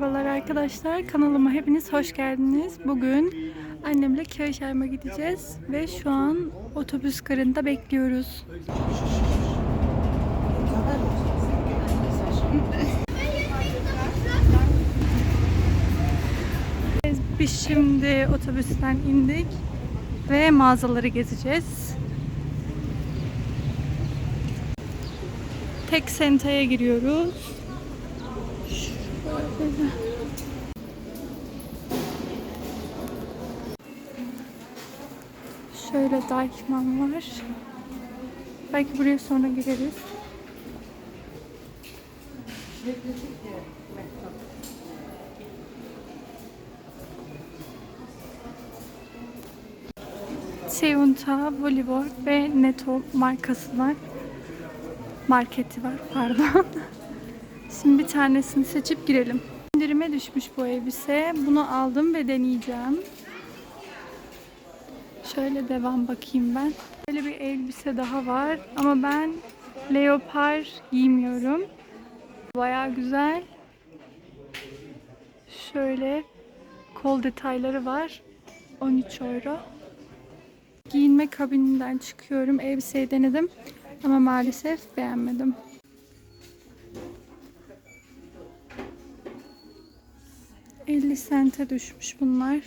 Merhabalar arkadaşlar kanalıma hepiniz hoş geldiniz. Bugün annemle Kağışerm'e gideceğiz ve şu an otobüs garında bekliyoruz. Biz şimdi otobüsten indik ve mağazaları gezeceğiz. Tek Senta'ya giriyoruz. Şöyle. Şöyle Deichmann var. Belki buraya sonra gireriz. Seunta, Volleyball ve Neto markası var. Marketi var pardon. Şimdi bir tanesini seçip girelim. İndirime düşmüş bu elbise. Bunu aldım ve deneyeceğim. Şöyle devam bakayım ben. Böyle bir elbise daha var ama ben leopar giymiyorum. Baya güzel. Şöyle kol detayları var. 13 euro. Giyinme kabininden çıkıyorum. Elbiseyi denedim ama maalesef beğenmedim. ...50 sente düşmüş bunlar.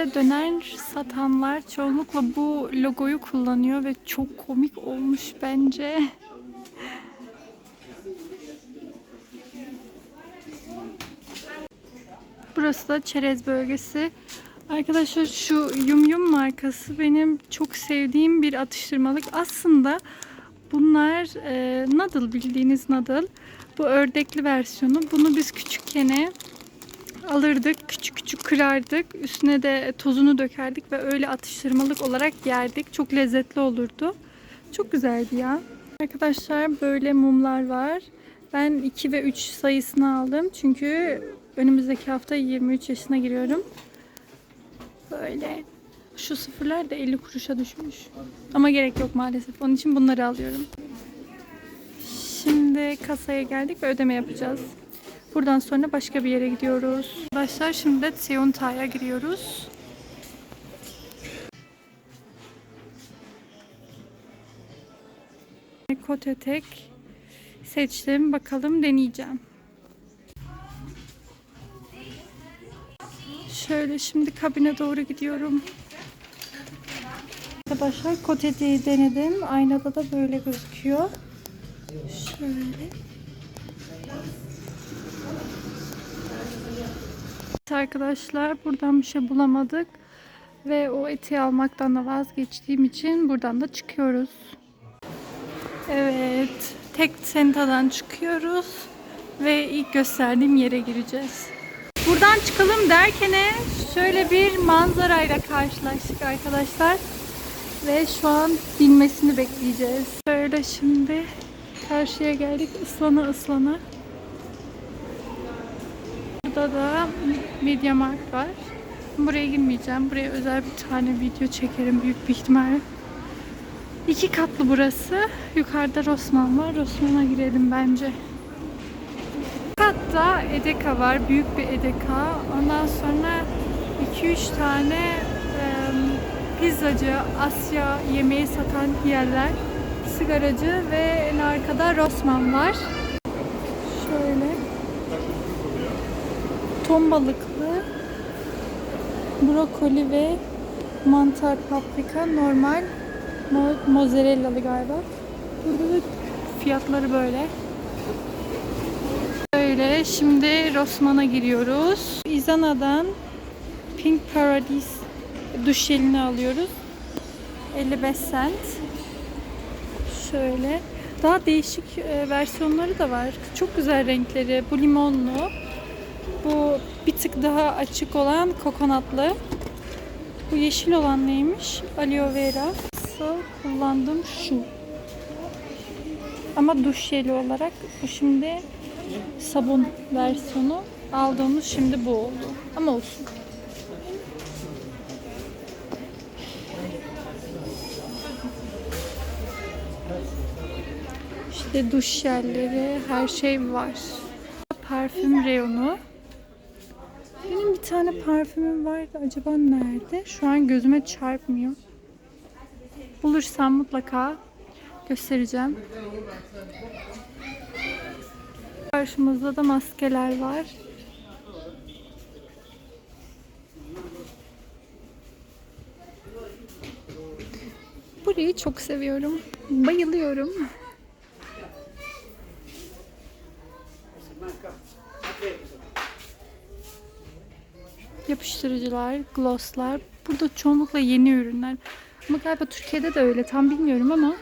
Bizde döner satanlar çoğunlukla bu logoyu kullanıyor ve çok komik olmuş bence. Burası da çerez bölgesi. Arkadaşlar şu Yum Yum markası benim çok sevdiğim bir atıştırmalık. Aslında bunlar e, noodle bildiğiniz noodle. Bu ördekli versiyonu. Bunu biz küçükken alırdık, küçük küçük kırardık. Üstüne de tozunu dökerdik ve öyle atıştırmalık olarak yerdik. Çok lezzetli olurdu. Çok güzeldi ya. Arkadaşlar böyle mumlar var. Ben 2 ve 3 sayısını aldım. Çünkü önümüzdeki hafta 23 yaşına giriyorum. Böyle. Şu sıfırlar da 50 kuruşa düşmüş. Ama gerek yok maalesef. Onun için bunları alıyorum. Şimdi kasaya geldik ve ödeme yapacağız. Buradan sonra başka bir yere gidiyoruz. Arkadaşlar şimdi de Seonta'ya giriyoruz. Kot etek seçtim. Bakalım deneyeceğim. Şöyle şimdi kabine doğru gidiyorum. Arkadaşlar kot denedim. Aynada da böyle gözüküyor. Şöyle. Arkadaşlar buradan bir şey bulamadık ve o eti almaktan da vazgeçtiğim için buradan da çıkıyoruz. Evet, tek sentadan çıkıyoruz ve ilk gösterdiğim yere gireceğiz. Buradan çıkalım derken şöyle bir manzarayla karşılaştık arkadaşlar. Ve şu an dinmesini bekleyeceğiz. Şöyle şimdi karşıya geldik ıslana ıslana. Burada da Media Markt var. Buraya girmeyeceğim. Buraya özel bir tane video çekerim büyük bir ihtimalle. İki katlı burası. Yukarıda Rossmann var. Rossmann'a girelim bence. Katta Edeka var. Büyük bir Edeka. Ondan sonra 2-3 tane e, pizzacı, Asya yemeği satan yerler. Sigaracı ve en arkada Rossmann var. Şöyle ton balıklı, brokoli ve mantar paprika normal mo mozzarellalı galiba. Burada da fiyatları böyle. Böyle şimdi Rossmann'a giriyoruz. Izana'dan Pink Paradise duş jelini alıyoruz. 55 cent. Şöyle. Daha değişik e, versiyonları da var. Çok güzel renkleri. Bu limonlu. Bu bir tık daha açık olan kokonatlı. Bu yeşil olan neymiş? Aloe vera. Kullandım şu. Ama duş jeli olarak bu şimdi sabun versiyonu. Aldığımız şimdi bu oldu. Ama olsun. İşte duş jelleri, her şey var. Parfüm reyonu. Bir tane parfümüm vardı. Acaba nerede? Şu an gözüme çarpmıyor. Bulursam mutlaka göstereceğim. Karşımızda da maskeler var. Burayı çok seviyorum. Bayılıyorum. Yapıştırıcılar, glosslar. Burada çoğunlukla yeni ürünler. Ama galiba Türkiye'de de öyle. Tam bilmiyorum ama.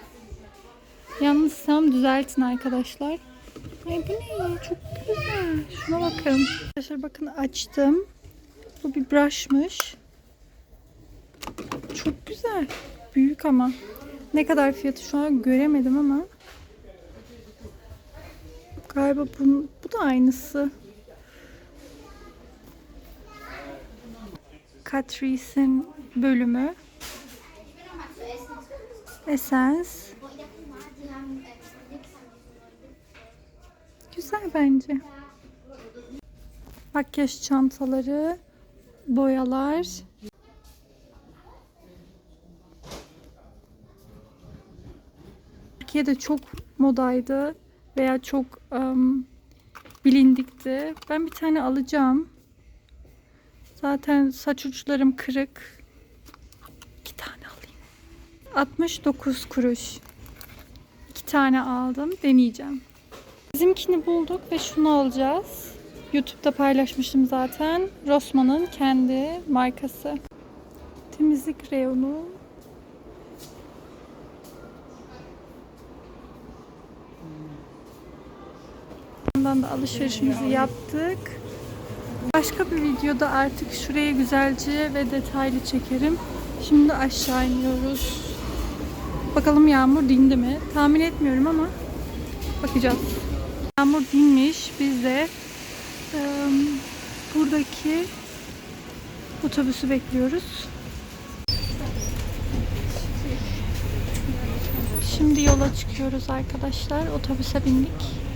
Yanlışsam düzeltin arkadaşlar. Ay bu ne? Çok güzel. Şuna bakın. Arkadaşlar bakın açtım. Bu bir brushmış. Çok güzel. Büyük ama. Ne kadar fiyatı şu an göremedim ama. Galiba bu, bu da aynısı. Catrice'in bölümü. Essence. Güzel bence. Makyaj çantaları, boyalar. Türkiye'de çok modaydı veya çok ım, bilindikti. Ben bir tane alacağım. Zaten saç uçlarım kırık. İki tane alayım. 69 kuruş. İki tane aldım. Deneyeceğim. Bizimkini bulduk ve şunu alacağız. YouTube'da paylaşmıştım zaten. Rossmann'ın kendi markası. Temizlik reyonu. Ondan da alışverişimizi yaptık. Başka bir videoda artık şuraya güzelce ve detaylı çekerim. Şimdi aşağı iniyoruz. Bakalım yağmur dindi mi? Tahmin etmiyorum ama bakacağız. Yağmur dinmiş. Biz de e, buradaki otobüsü bekliyoruz. Şimdi yola çıkıyoruz arkadaşlar. Otobüse bindik.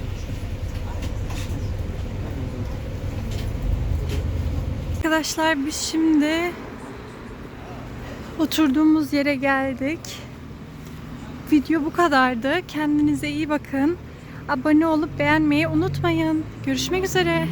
Arkadaşlar biz şimdi oturduğumuz yere geldik. Video bu kadardı. Kendinize iyi bakın. Abone olup beğenmeyi unutmayın. Görüşmek üzere.